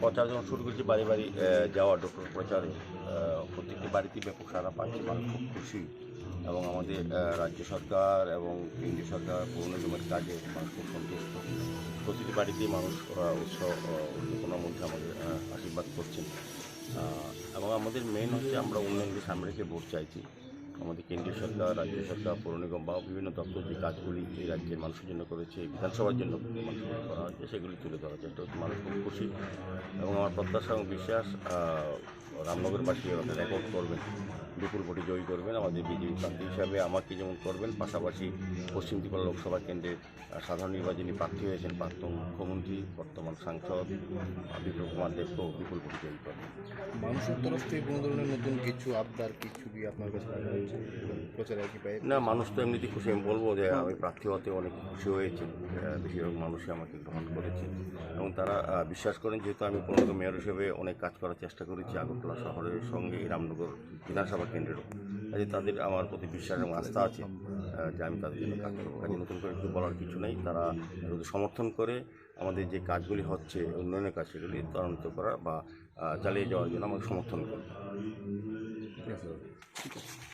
প্রচার যখন শুরু করেছি বাড়ি বাড়ি যাওয়া ডক্টর প্রচারে প্রত্যেকটি বাড়িতেই ব্যাপক সারা পাচ্ছি মানুষ। খুব খুশি। এবং আমাদের রাজ্য সরকার এবং কেন্দ্রীয় সরকার পৌর নিগমের কাজে মানুষ খুব সন্তুষ্ট। প্রতিটি বাড়িতেই মানুষ উৎসব উদ্দীপনার মধ্যে আমাদের আশীর্বাদ করছেন। এবং আমাদের মেন হচ্ছে আমরা উন্নয়নকে সামনে রেখে ভোট চাইছি। আমাদের কেন্দ্রীয় সরকার, রাজ্য সরকার, পৌর নিগম বা বিভিন্ন দপ্তর যে কাজগুলি এই রাজ্যের মানুষের জন্য করেছে, বিধানসভার জন্য মানুষের করা হয়েছে, সেগুলি তুলে ধরার চেষ্টা হচ্ছে মানুষ খুব খুশি। এবং আমার প্রত্যাশা এবং বিশ্বাস রামনগরবাসী আমাদের রেকর্ড করবেন বিপুল ভোটে জয়ী করবেন আমাদের বিজেপি প্রার্থী হিসাবে আমাকে যেমন করবেন পাশাপাশি পশ্চিম ত্রিপুরা লোকসভা কেন্দ্রের সাধারণ নির্বাচনী প্রার্থী হয়েছেন প্রাক্তন মুখ্যমন্ত্রী বর্তমান সাংসদ বিপ্লব কুমার দেবকেও বিপুল ভোটে জয়ী করবেন। মানুষের তরফ থেকে কোনো ধরনের নতুন কিছু আবদার কিছু কি আপনার কাছে প্রচারে কি পাই না মানুষ তো এমনিতেই খুশি আমি বলব যে আমি প্রার্থী হতে অনেক খুশি হয়েছে বেশিরভাগ মানুষই আমাকে গ্রহণ করেছে। এবং তারা বিশ্বাস করেন যেহেতু আমি পনেরো মেয়র হিসেবে অনেক কাজ করার চেষ্টা করেছি আগরতলা শহরের সঙ্গে রামনগর বিধানসভা কেন্দ্রেরও কাজে তাদের আমার প্রতি বিশ্বাস এবং আস্থা আছে যে আমি তাদের জন্য কাজ করব। কাজে নতুন করে কিছু বলার কিছু নেই তারা যদি সমর্থন করে আমাদের যে কাজগুলি হচ্ছে উন্নয়নের কাজ সেগুলি ত্বরান্বিত করা বা চালিয়ে যাওয়ার জন্য আমাকে সমর্থন করবে। ঠিক আছে।